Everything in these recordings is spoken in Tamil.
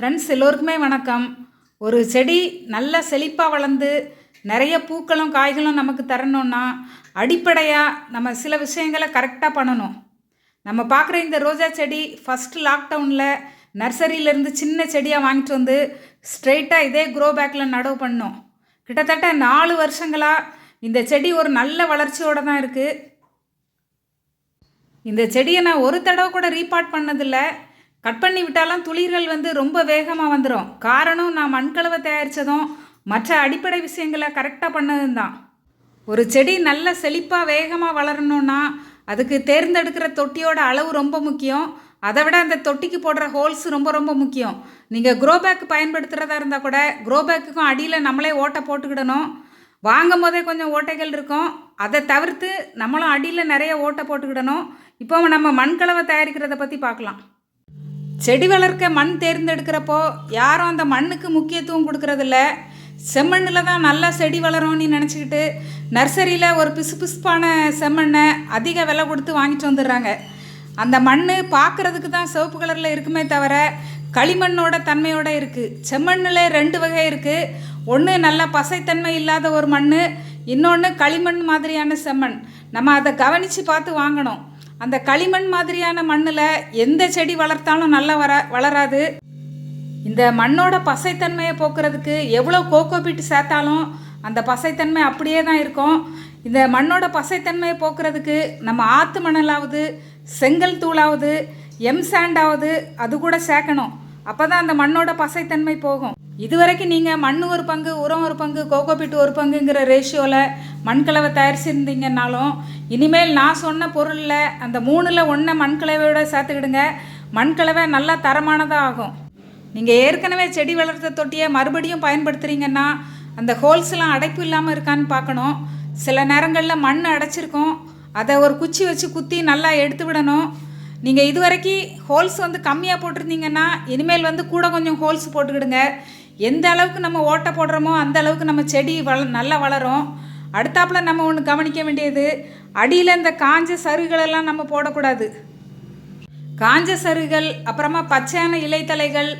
ஃப்ரெண்ட்ஸ் எல்லோருக்குமே வணக்கம். ஒரு செடி நல்ல செழிப்பாக வளர்ந்து நிறைய பூக்களும் காய்களும் நமக்கு தரணும்னா அடிப்படையாக நம்ம சில விஷயங்களை கரெக்டாக பண்ணணும். நம்ம பார்க்குற இந்த ரோஜா செடி ஃபஸ்ட்டு லாக்டவுனில் நர்சரியிலேருந்து சின்ன செடியாக வாங்கிட்டு வந்து ஸ்ட்ரெயிட்டாக இதே க்ரோ பேக்கில் நடவு பண்ணோம். கிட்டத்தட்ட நாலு வருஷங்களாக இந்த செடி ஒரு நல்ல வளர்ச்சியோடு தான் இருக்குது இந்த செடியை நான் ஒரு தடவை கூட ரீபாட் பண்ணதில்ல. கட் பண்ணி விட்டாலும் துளிர்கள் வந்து ரொம்ப வேகமாக வந்துடும் காரணம் நான் மண்கலவை தயாரித்ததும் மற்ற அடிப்படை விஷயங்களை கரெக்டாக பண்ணதும் தான் ஒரு செடி நல்ல செழிப்பாக வேகமாக வளரணும்னா அதுக்கு தேர்ந்தெடுக்கிற தொட்டியோட அளவு ரொம்ப முக்கியம். அதை விட அந்த தொட்டிக்கு போடுற ஹோல்ஸ் ரொம்ப ரொம்ப முக்கியம். நீங்கள் க்ரோ பேக் பயன்படுத்துகிறதா இருந்தால் கூட க்ரோ பேக்குக்கும் அடியில் நம்மளே ஓட்டை போட்டுக்கிடணும். வாங்கும் போதே கொஞ்சம் ஓட்டைகள் இருக்கும். அதை தவிர்த்து நம்மளும் அடியில் நிறைய ஓட்டை போட்டுக்கிடணும். இப்போ நம்ம மண்கலவை தயாரிக்கிறத பற்றி பார்க்கலாம். செடி வளர்க்க மண் தேர்ந்தெடுக்கிறப்போ யாரும் அந்த மண்ணுக்கு முக்கியத்துவம் கொடுக்கறதில்ல. செம்மண்ணில் தான் நல்லா செடி வளரும்னு நினச்சிக்கிட்டு நர்சரியில் ஒரு பிசு பிசுப்பான செம்மண்ணை அதிக விலை கொடுத்து வாங்கிட்டு வந்துடுறாங்க. அந்த மண் பார்க்குறதுக்கு தான் சிவப்பு கலரில் இருக்குமே தவிர களிமண்ணோட தன்மையோடு இருக்குது செம்மண்ணில் ரெண்டு வகை இருக்குது ஒன்று நல்லா பசைத்தன்மை இல்லாத ஒரு மண் இன்னொன்று களிமண் மாதிரியான செம்மண். நம்ம அதை கவனித்து பார்த்து வாங்கணும். அந்த களிமண் மாதிரியான மண்ணில் எந்த செடி வளர்த்தாலும் நல்லா வர வளராது. இந்த மண்ணோட பசைத்தன்மையை போக்குறதுக்கு எவ்வளோ கோகோபீட் சேர்த்தாலும் அந்த பசைத்தன்மை அப்படியே தான் இருக்கும். இந்த மண்ணோட பசைத்தன்மையை போக்குறதுக்கு நம்ம ஆற்று மணலாவது செங்கல் தூளாவது எம் சாண்டாவது அது கூட சேர்க்கணும். அப்போ தான் அந்த மண்ணோட பசைத்தன்மை போகும். இதுவரைக்கும் நீங்கள் மண் ஒரு பங்கு உரம் ஒரு பங்கு கோகோபிட் ஒரு பங்குங்கிற ரேஷியோவில் மண்கலவை தயாரிச்சிருந்தீங்கன்னாலும் இனிமேல் நான் சொன்ன பொருளில் அந்த மூணில் ஒன்றை மண்கலவையோட சேர்த்துக்கிடுங்க. மண்கலவை நல்லா தரமானதாக ஆகும். நீங்கள் ஏற்கனவே செடி வளர்த்த தொட்டியை மறுபடியும் பயன்படுத்துகிறீங்கன்னா அந்த ஹோல்ஸ்லாம் அடைப்பு இல்லாமல் இருக்கான்னு பார்க்கணும். சில நேரங்களில் மண் அடைச்சிருக்கும். அதை ஒரு குச்சி வச்சு குத்தி நல்லா எடுத்து விடணும். நீங்கள் இதுவரைக்கும் ஹோல்ஸ் வந்து கம்மியாக போட்டிருந்தீங்கன்னா இனிமேல் வந்து கூட கொஞ்சம் ஹோல்ஸ் போட்டுக்கிடுங்க. எந்த அளவுக்கு நம்ம ஓட்டை போடுறோமோ அந்த அளவுக்கு நம்ம செடி வள நல்லா வளரும். அடுத்தாப்புல நம்ம ஒன்று கவனிக்க வேண்டியது அடியில் இந்த காஞ்ச சருகளெல்லாம் நம்ம போடக்கூடாது. காஞ்ச சருகள் அப்புறமா பச்சையான இலைத்தலைகள்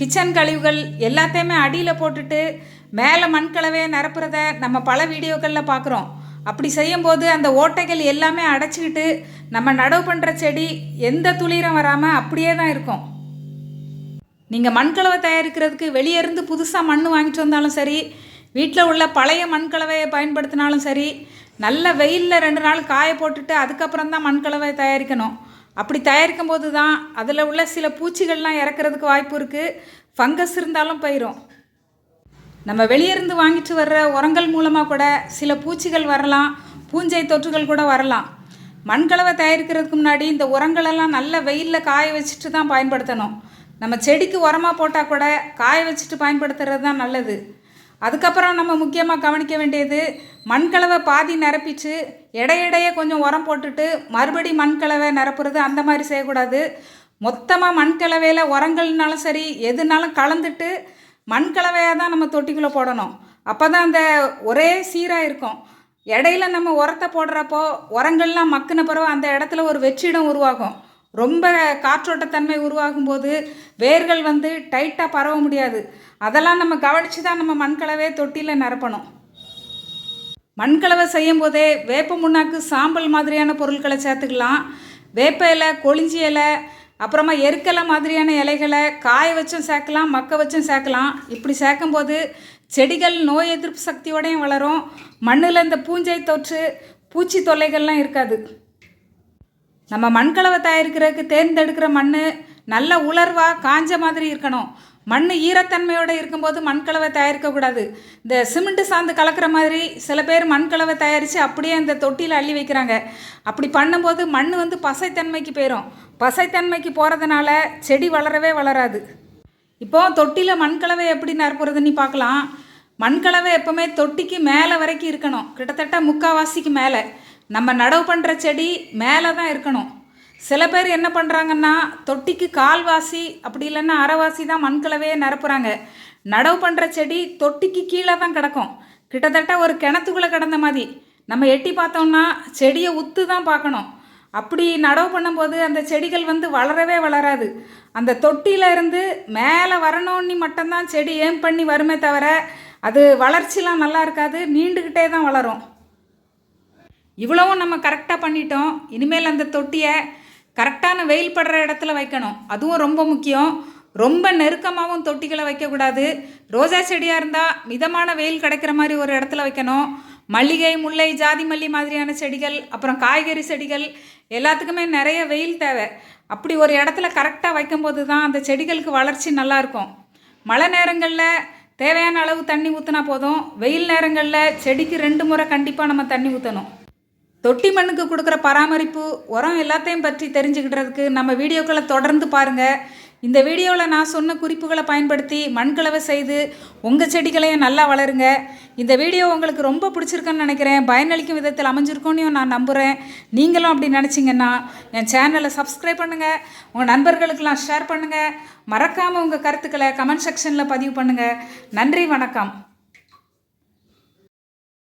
கிச்சன் கழிவுகள் எல்லாத்தையுமே அடியில் போட்டுட்டு மேலே மண்கலவையை நிரப்புறத நம்ம பல வீடியோக்களில் பார்க்குறோம் அப்படி செய்யும்போது அந்த ஓட்டைகள் எல்லாமே அடைச்சிக்கிட்டு நம்ம நடவு பண்ணுற செடி எந்த துளிரம் வராமல் அப்படியே தான் இருக்கும். நீங்கள் மண்கலவை தயாரிக்கிறதுக்கு வெளியே இருந்து புதுசாக மண் வாங்கிட்டு வந்தாலும் சரி வீட்டில் உள்ள பழைய மண்கலவையை பயன்படுத்தினாலும் சரி நல்ல வெயிலில் ரெண்டு நாள் காய போட்டுட்டு அதுக்கப்புறம் தான் மண்கலவை தயாரிக்கணும். அப்படி தயாரிக்கும் போது தான் அதில் உள்ள சில பூச்சிகள்லாம் இறக்கிறதுக்கு வாய்ப்பு இருக்குது ஃபங்கஸ் இருந்தாலும் போயிடும் நம்ம வெளியிருந்து வாங்கிட்டு வர்ற உரங்கள் மூலமாக கூட சில பூச்சிகள் வரலாம் பூஞ்சை தொற்றுகள் கூட வரலாம். மண்கலவை தயாரிக்கிறதுக்கு முன்னாடி இந்த உரங்களெல்லாம் நல்ல வெயிலில் காய வச்சுட்டு தான் பயன்படுத்தணும். நம்ம செடிக்கு உரமாக போட்டால் கூட காய வச்சுட்டு பயன்படுத்துறது தான் நல்லது. அதுக்கப்புறம் நம்ம முக்கியமாக கவனிக்க வேண்டியது மண்கலவை பாதி நிரப்பிச்சு இடையிடையே கொஞ்சம் உரம் போட்டுட்டு மறுபடி மண்கலவை நிரப்புறது அந்த மாதிரி செய்யக்கூடாது. மொத்தமாக மண்கலவையில் உரங்கள்னாலும் சரி எதுனாலும் கலந்துட்டு மண்கலவையாக தான் நம்ம தொட்டிக்குள்ளே போடணும். அப்போ தான் அந்த ஒரே சீராக இருக்கும். இடையில நம்ம உரத்தை போடுறப்போ உரங்கள்லாம் மக்கின பிறகு அந்த இடத்துல ஒரு வெற்றிடம் உருவாகும். ரொம்ப காற்றோட்டத்தன்மை உருவாகும் போது வேர்கள் வந்து டைட்டாக பரவ முடியாது. அதெல்லாம் நம்ம கவனித்து தான் நம்ம மண்கலவை தொட்டியில் நிரப்பணும். மண்கலவை செய்யும் போதே வேப்ப முன்னாக்கு சாம்பல் மாதிரியான பொருட்களை சேர்த்துக்கலாம். வேப்ப இலை கொளிஞ்சி இலை அப்புறமா எருக்கலை மாதிரியான இலைகளை காய வச்சும் சேர்க்கலாம் மக்க வச்சும் சேர்க்கலாம். இப்படி சேர்க்கும்போது செடிகள் நோய் எதிர்ப்பு சக்தியோடையும் வளரும். மண்ணில் இந்த பூஞ்சை தொற்று பூச்சி தொல்லைகள்லாம் இருக்காது. நம்ம மண்கலவை தயாரிக்கிறதுக்கு தேர்ந்தெடுக்கிற மண் நல்ல உலர்வாக காஞ்ச மாதிரி இருக்கணும். மண் ஈரத்தன்மையோடு இருக்கும்போது மண்கலவை தயாரிக்கக்கூடாது இந்த சிமெண்ட்டு சாந்து கலக்கிற மாதிரி சில பேர் மண்கலவை தயாரித்து அப்படியே அந்த தொட்டியில் அள்ளி வைக்கிறாங்க. அப்படி பண்ணும்போது மண் வந்து பசைத்தன்மைக்கு போயிடும் பசைத்தன்மைக்கு போகிறதுனால செடி வளரவே வளராது. இப்போ தொட்டியில் மண்கலவை எப்படி நிரப்புறதுன்னு பார்க்கலாம். மண்கலவை எப்போவுமே தொட்டிக்கு மேலே வரைக்கும் இருக்கணும். கிட்டத்தட்ட முக்கால்வாசிக்கு மேலே. நம்ம நடவு பண்ணுற செடி மேலே தான் இருக்கணும். சில பேர் என்ன பண்ணுறாங்கன்னா தொட்டிக்கு கால்வாசி அப்படி இல்லைன்னா அரைவாசி தான் மண்களவே நிரப்புறாங்க. நடவு பண்ணுற செடி தொட்டிக்கு கீழே தான் கிடக்கும். கிட்டத்தட்ட ஒரு கிணத்துக்குள்ளே கிடந்த மாதிரி. நம்ம எட்டி பார்த்தோம்னா செடியை உத்து தான் பார்க்கணும். அப்படி நடவு பண்ணும்போது அந்த செடிகள் வந்து வளரவே வளராது. அந்த தொட்டியில் இருந்து மேலே வரணும்னு மட்டும்தான் செடி ஏம் பண்ணி வருமே தவிர அது வளர்ச்சிலாம் நல்லா இருக்காது நீண்டுக்கிட்டே தான் வளரும். இவ்வளவும் நம்ம கரெக்டாக பண்ணிட்டோம். இனிமேல் அந்த தொட்டியை கரெக்டான வெயில் படுற இடத்துல வைக்கணும். அதுவும் ரொம்ப முக்கியம். ரொம்ப நெருக்கமாகவும் தொட்டிகளை வைக்கக்கூடாது. ரோஜா செடியாக இருந்தால் மிதமான வெயில் கிடைக்கிற மாதிரி ஒரு இடத்துல வைக்கணும். மல்லிகை முல்லை ஜாதி மல்லி மாதிரியான செடிகள் அப்புறம் காய்கறி செடிகள் எல்லாத்துக்குமே நிறைய வெயில் தேவை. அப்படி ஒரு இடத்துல கரெக்டாக வைக்கும்போது தான் அந்த செடிகளுக்கு வளர்ச்சி நல்லாயிருக்கும் மழை நேரங்களில் தேவையான அளவு தண்ணி ஊற்றினா போதும். வெயில் நேரங்களில் செடிக்கு ரெண்டு முறை கண்டிப்பாக நம்ம தண்ணி ஊற்றணும் தொட்டி மண்ணுக்கு கொடுக்குற பராமரிப்பு உரம் எல்லாத்தையும் பற்றி தெரிஞ்சுக்கிட்டதுக்கு நம்ம வீடியோக்களை தொடர்ந்து பாருங்கள் இந்த வீடியோவில் நான் சொன்ன குறிப்புகளை பயன்படுத்தி மண்கலவை செய்து உங்கள் செடிகளையும் நல்லா வளருங்க. இந்த வீடியோ உங்களுக்கு ரொம்ப பிடிச்சிருக்குன்னு நினைக்கிறேன். பயனளிக்கும் விதத்தில் அமைஞ்சிருக்கோன்னு நான் நம்புகிறேன் நீங்களும் அப்படி நினச்சிங்கன்னா என் சேனலை சப்ஸ்கிரைப் பண்ணுங்கள் உங்கள் நண்பர்களுக்கெல்லாம் ஷேர் பண்ணுங்கள் மறக்காமல் உங்கள் கருத்துக்களை கமெண்ட் செக்ஷனில் பதிவு பண்ணுங்கள் நன்றி வணக்கம்.